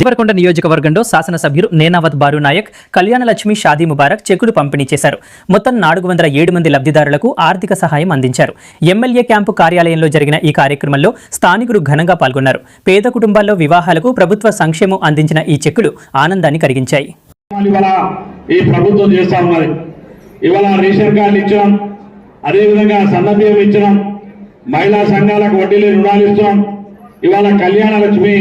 దేవరకొండ నియోజకవర్గంలో శాసనసభ్యులు నేనావత్ బారు నాయక్ కళ్యాణలక్ష్మి షాదీ ముబారక్ చెక్కులు పంపిణీ చేశారు. మొత్తం నాలుగు వందల ఏడు మంది లబ్ధిదారులకు ఆర్థిక సహాయం అందించారు. ఎమ్మెల్యే క్యాంపు కార్యాలయంలో జరిగిన ఈ కార్యక్రమంలో స్థానికులు ఘనంగా పాల్గొన్నారు. పేద కుటుంబాల్లో వివాహాలకు ప్రభుత్వ సంక్షేమం అందించిన ఈ చెక్కులు ఆనందాన్ని కలిగించాయి ఈ ప్రభుత్వం చేస్తా ఉన్నది. ఇవాళ రేషన్ ఇచ్చడం అదేవిధంగా సన్నబియ్యం ఇచ్చడం మహిళా సంఘాలకు వడ్డీలు రుణాలు ఇస్తున్నాం. ఇవాళ కళ్యాణ లక్ష్మి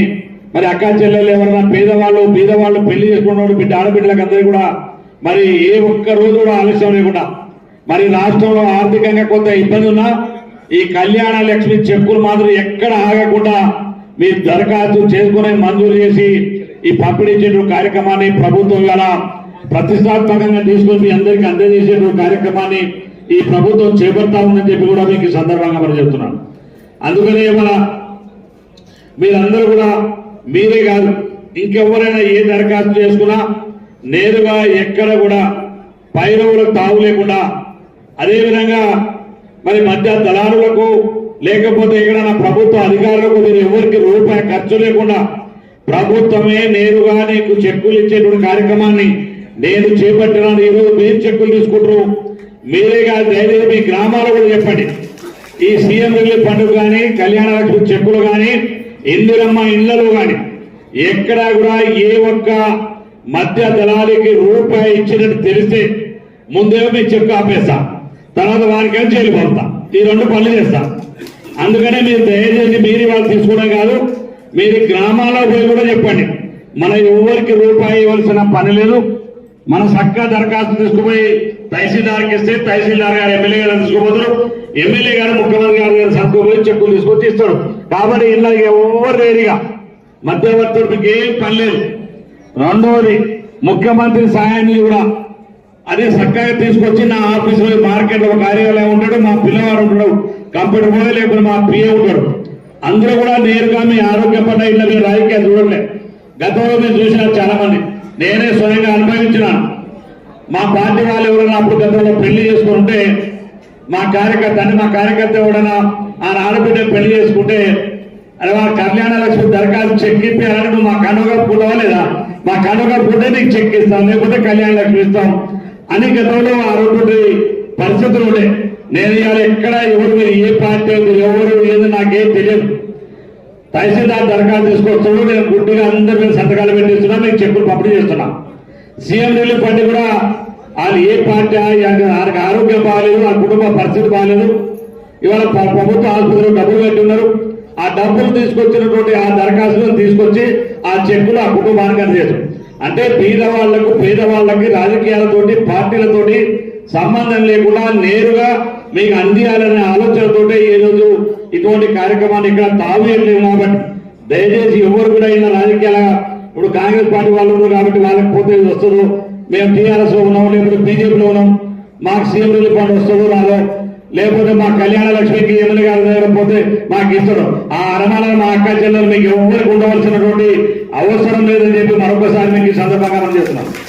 మరి అక్క చెల్లెలు ఎవరైనా పేదవాళ్ళు పేదవాళ్ళు పెళ్ళి చేసుకున్న బిడ్డ ఆడబిడ్డలకు అందరూ కూడా మరి ఏ ఒక్క రోజు కూడా ఆలస్యం లేకుండా మరి రాష్ట్రంలో ఆర్థికంగా కొంత ఇబ్బంది ఉన్నా ఈ కళ్యాణ లక్ష్మి చెక్కులు మాత్రం ఎక్కడ ఆగకుండా మీ దరఖాస్తు చేసుకుని మంజూరు చేసి ఈ పంపిణీ చేయడం కార్యక్రమాన్ని ప్రభుత్వం ఇవాళ ప్రతిష్టాత్మకంగా తీసుకొని మీ అందరికీ అందజేసేటువంటి కార్యక్రమాన్ని ఈ ప్రభుత్వం చేపడతా ఉందని చెప్పి కూడా మీకు సందర్భంగా మనం చెప్తున్నాను. అందుకనే ఇవాళ మీరందరూ కూడా మీరే కాదు ఇంకెవరైనా ఏ దరఖాస్తు చేసుకున్నా నేరుగా ఎక్కడ కూడా పైరవులకు తావు లేకుండా అదేవిధంగా మరి మధ్య దళారులకు లేకపోతే ఎక్కడైనా ప్రభుత్వ అధికారులకు మీరు ఎవరికి రూపాయి ఖర్చు లేకుండా ప్రభుత్వమే నేరుగా నీకు చెక్కులు ఇచ్చేటువంటి కార్యక్రమాన్ని నేను చేపట్టినాను. ఈరోజు మీరు చెక్కులు తీసుకుంటారు. మీరే కాదు దయచేసి మీ గ్రామాలు కూడా చెప్పండి. ఈ సీఎం రిలీఫ్ పండుగ కానీ కళ్యాణ చెక్కులు కానీ ఇందిరమ్మ ఇళ్ళలో కానీ ఎక్కడా కూడా ఏ ఒక్క మధ్య దళాలకి రూపాయి ఇచ్చినట్టు తెలిస్తే ముందేమో మీ చెక్కు ఆపేస్తా. తర్వాత వారికేమో జైలు పడతా ఈ రెండు పనులు చేస్తా. అందుకనే మీరు దయచేసి మీరు వాళ్ళు తీసుకోవడం కాదు మీరు గ్రామాల్లో పోయి కూడా చెప్పండి. మన ఎవరికి రూపాయి ఇవ్వాల్సిన పని లేదు. మన చక్కగా దరఖాస్తు తీసుకుపోయి తహసీల్దార్కి ఇస్తే తహసీల్దార్ గారు ఎమ్మెల్యే గారు తీసుకుపోతారు. ఎమ్మెల్యే గారు ముఖ్యమంత్రి గారు గారు సర్దుకుపోయి చెక్కులు తీసుకొచ్చి ఇస్తాడు కాబట్టి ఇలా ఎవరు లేరుగా. మధ్యవర్తుడికి ఏం పని లేదు. రెండవది ముఖ్యమంత్రి సాయాన్ని కూడా. అదే చక్కగా తీసుకొచ్చి నా ఆఫీసులో మార్కెట్లో కార్యాలయం ఉంటాడు మా పిల్లవాడు ఉంటాడు కంప్యూటర్ పోయి లేకపోతే మా పిఏ ఉంటాడు. అందరూ కూడా నేరుగా మీ ఆరోగ్య పట్ల ఇళ్ళ మీరు రాజకీయాలు చూడలే గతంలో మీరు చూసినారు చాలా మంది నేనే స్వయంగా అనుభవించినాను. మా పార్టీ వాళ్ళు ఎవరైనా అప్పుడు గతంలో పెళ్ళి చేసుకుంటే మా కార్యకర్త అంటే మా కార్యకర్త ఎవడన్నా ఆ ఆడబిడ్డ పెళ్ళి చేసుకుంటే అరే మా కళ్యాణ లక్ష్మి దరఖాస్తు చెక్ ఇప్పారని నువ్వు మా కనుగ పుట్టవా లేదా? మా కనుగ పుట్టే నీకు చెక్ ఇస్తాం లేకపోతే కళ్యాణ లక్ష్మి ఇస్తాం అని గతంలో ఆ రోజు పరిస్థితులు ఉండే. నేను ఇవాళ ఎక్కడ ఎవరు మీరు ఏ పార్టీ ఎవరు ఏది నాకేం తెలియదు. తహసీల్దార్ దరఖాస్తు తీసుకొస్తాడు నేను గుడ్డిగా అందరి మీద సంతకాలు పెట్టిస్తున్నా మీకు చెక్కులు పంపిణీ చేస్తున్నా. సీఎం రిలీఫ్ ఫండ్ కూడా వాళ్ళు ఏ పార్టీ వాళ్ళకి ఆరోగ్యం బాగాలేదు వాళ్ళ కుటుంబ పరిస్థితి బాగాలేదు. ఇవాళ ప్రభుత్వ ఆసుపత్రిలో డబ్బులు పెట్టున్నారు. ఆ డబ్బులు తీసుకొచ్చినటువంటి ఆ దరఖాస్తులను తీసుకొచ్చి ఆ చెక్కులు ఆ కుటుంబానికి అందజేస్తారు అంటే పేదవాళ్ళకు పేదవాళ్ళకి రాజకీయాలతోటి పార్టీలతోటి సంబంధం లేకుండా నేరుగా మీకు అందియాలనే ఆలోచనతోటే ఈ రోజు ఇటువంటి కార్యక్రమాన్ని ఇక్కడ తావేయలేము కాబట్టి దయచేసి ఎవరు కూడా ఇలా రాజకీయాల ఇప్పుడు కాంగ్రెస్ పార్టీ వాళ్ళు ఉన్నారు కాబట్టి వాళ్ళకి పోతే వస్తారు మేము టీఆర్ఎస్ ఉన్నాం లేకపోతే బీజేపీలో ఉన్నాం. మాకు సీఎం రిలీఫ్ ఫండ్ వస్తుందో రాదో లేకపోతే మా కళ్యాణ లక్ష్మికి ఎమ్మెల్యే గారి దగ్గర పోతే మాకు ఇస్తారు. ఆ అరమాలను మా అక్క చెల్లెలు మీకు ఎవరికి ఉండవలసినటువంటి అవసరం లేదని చెప్పి మరొకసారి మీకు ఈ సందర్భంగా మనం చేస్తున్నాం.